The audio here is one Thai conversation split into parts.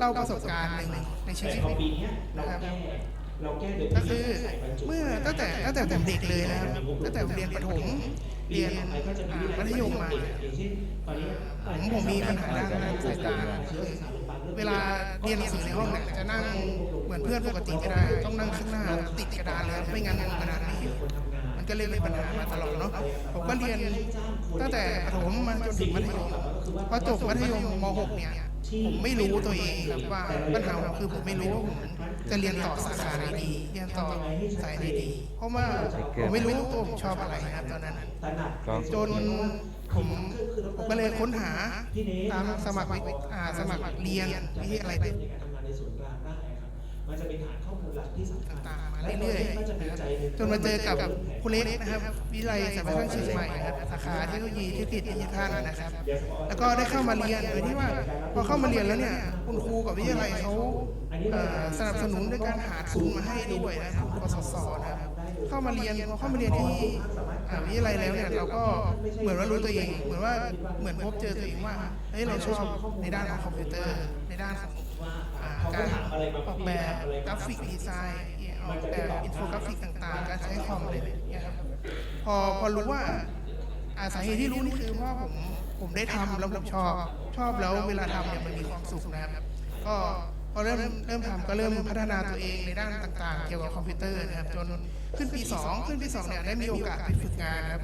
เล่าประสบการณ์หนึ่งในชีวิตแต่พอปีเนี้ยเรานะครับแก้เราแก้โดยก็คือเมื่อตั้งแต่ตั้งแต่ผมเด็กเลยนะครับตั้งแต่ผมเรียนประถมเรียนอ่ามัธยมมาอย่างเช่นตอนนี้ผมผมมีปัญหาด้านสายตาคือเวลาเรียนหนังสือในห้องเนี่ยจะนั่งเหมือนเพื่อนปกติไม่ได้ ต้องนั่งข้างหน้าติดกระดานเลยไม่งั้นกระดานไม่เห็นมันก็เลยเป็นปัญหามาตลอดเนาะผมก็เรียนตั้งแต่ประถมมาจนถึงมัธยม พอจบมัธยมม .6 เนี่ยผมไม่รู้ตัวเองครับว่าปัญหาผมคือผมไม่รู้ว่าผมจะเรียนต่อสาขาไหนดี เรียนต่อสายไหนดี เพราะว่าผมไม่รู้ตัวผมชอบอะไรนะครับตอนนั้น จนผมผมก็เลยค้นหาตามสมัครสมัครเรียนวิทยาลัย มันจะเป็นฐานข้อมูลหลักที่สำคัญต่างๆมาเรื่อยๆนะครับจนมาเจอกับคุณเล็กนะครับวิทยาลัยสารพัดช่างเชียงใหม่นะครับสาขาเทคโนโลยีธุรกิจดิจิทัลนะครับ แล้วก็ได้เข้ามาเรียนโดยที่ว่าพอเข้ามาเรียนแล้วเนี่ยคุณครูกับวิทยาลัยเขาเอ่อสนับสนุนด้วยการหาทุนมาให้ด้วยนะครับกสศนะครับเข้ามาเรียนพอเข้ามาเรียนที่อ่าวิทยาลัยแล้วเนี่ยเราก็เหมือนว่ารู้ตัวเอง เหมือนว่าเหมือนพบเจอตัวเองว่าเฮ้ยเราชอบในด้านของคอมพิวเตอร์ในด้านของ อ่าการออกแบบกราฟิกดีไซน์ออกแบบอินโฟกราฟิกต่างๆ การใช้คอมอะไรแบบเนี้ยครับพอพอรู้ว่าอาสาเหตุที่รู้นี่คือเพราะว่าผมผมได้ทำแล้วผมชอบ ชอบแล้วเวลาทำเนี่ยมันมีความสุขนะครับ ก็พอเริ่มเริ่มทำก็เริ่มพัฒนาตัวเองในด้านต่าง ๆ เกี่ยวกับคอมพิวเตอร์นะครับจนขึ้นปี 2 ขึ้นปี2เนี่ยได้มีโอกาสไปฝึกงานนะครับ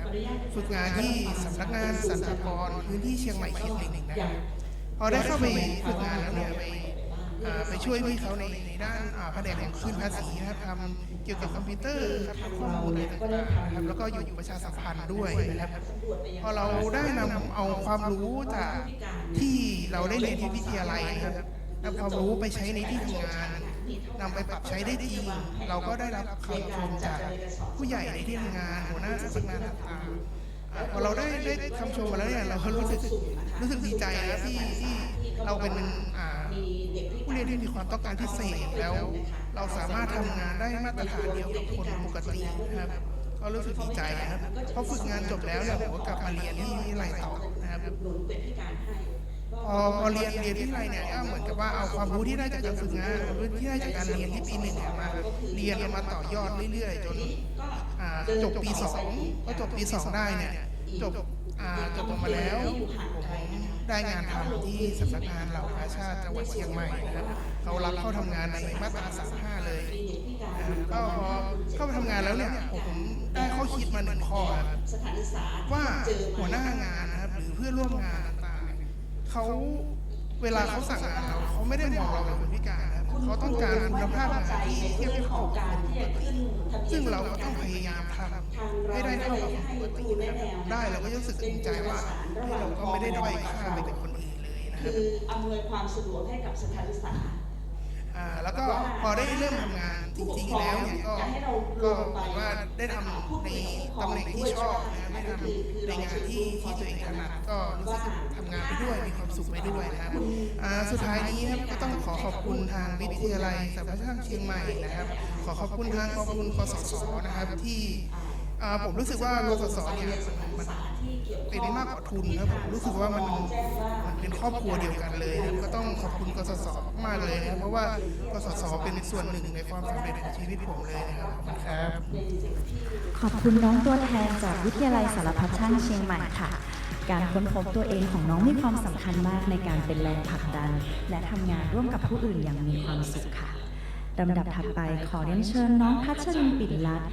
ฝึกงานที่สำนักงานสรรพากรพื้นที่เชียงใหม่เขตหนึ่งนะครับพอได้เข้าไปฝึกงานแล้วเนี่ยไป อ่าไปช่วยพี่เขาในในด้านอ่าแผนกของคืนภาษีนะครับทำเกี่ยวกับคอมพิวเตอร์ครับข้อมูลอะไรต่างๆนะครับแล้วก็อยู่ประชาสัมพันธ์ด้วยนะครับพอเราได้นำเอาความรู้จากที่เราได้เรียนที่วิทยาลัยนะครับนำความรู้ไปใช้ในที่ทำงานนำไปปรับใช้ได้จริง เราก็ได้รับคำชมจากผู้ใหญ่ในที่ทำงานหัวหน้าสำนักงานต่างๆ พอเราได้ได้คำชมมาแล้วเนี่ยเราก็รู้สึกรู้สึกดีใจนะที่ที่เราเป็นอ่าผู้เรียนที่มีความต้องการพิเศษแล้ว เราสามารถทำงานได้มาตรฐานเดียวกับคนปกตินะครับก็รู้สึกดีใจนะครับพอฝึกงานจบแล้วเนี่ยผมก็กลับมาเรียนที่วิทยาลัยต่อนะครับพอพอเรียนเรียนที่วิทยาลัยเนี่ยก็เหมือนกับว่าเอาความรู้ที่ได้จากการฝึกงานความรู้ที่ได้จากการเรียนที่ปีหนึ่งเนี่ยมา รียนเอามาต่อยอดเรื่อยๆจนอ่าจบปีสองพอจบปีสองได้เนี่ยจบอ่าจบออกมาแล้วผมได้งานทำที่สำนักงานเหล่ากาชาติจังหวัดเชียงใหม่นะครับเขารับเข้าทำงานในมาตราสามห้าเลยนะครับก็พอเข้าไปทำงานแล้วเนี่ยผมได้ข้อคิดมาหนึ่งข้อครับว่าหัวหน้างานนะครับหรือเพื่อนร่วมงานต่างๆเนี่ยเขา เวลาเขาสั่งงานเราเขาไม่ได้มองเราเป็นคนพิการนะครับเขาต้องการคุณภาพงานที่เทียบเท่ากับคนปกติซึ่งเราก็ต้องพยายามทำให้ได้เท่ากับคนปกตินะครับได้เราก็จะรู้สึกภูมิใจว่าเฮ้ยเราก็ไม่ได้ด้อยค่าไปกว่าคนอื่นเลยนะครับคืออำนวยความสะดวกให้กับสถานศึกษา อ่าแล้วก็พอได้เริ่มทำงานจริงๆแล้วเนี่ยก็ก็ผมว่าได้ทำในตำแหน่งที่ชอบนะได้ทำในงานที่ที่ตัวเองถนัดก็รู้สึกทำงานไปด้วยมีความสุขไปด้วยนะครับอ่าสุดท้ายนี้ครับก็ต้องขอขอบคุณทางวิทยาลัยสารพัดช่างเชียงใหม่นะครับ ขอขอบคุณทางกองทุนกสศนะครับที่ อ่าผมรู้สึกว่ากสศเนี่ยมันเป็นได้มากกว่าทุนครับผมรู้สึกว่ามันมันเป็นครอบครัวเดียวกันเลยครับก็ต้องขอบคุณกสศมากเลยนะครับเพราะว่ากสศเป็นส่วนหนึ่งในความสำเร็จของชีวิตผมเลยนะครับขอบคุณครับ ขอบคุณน้องตัวแทนจากวิทยาลัยสารพัดช่างเชียงใหม่ค่ะ การค้นพบตัวเองของน้องมีความสำคัญมากในการเป็นแรงผลักดัน และทำงานร่วมกับผู้อื่นอย่างมีความสุขค่ะลำดับถัดไปขอเรียนเชิญน้องพัชรินปิ่นรัตน์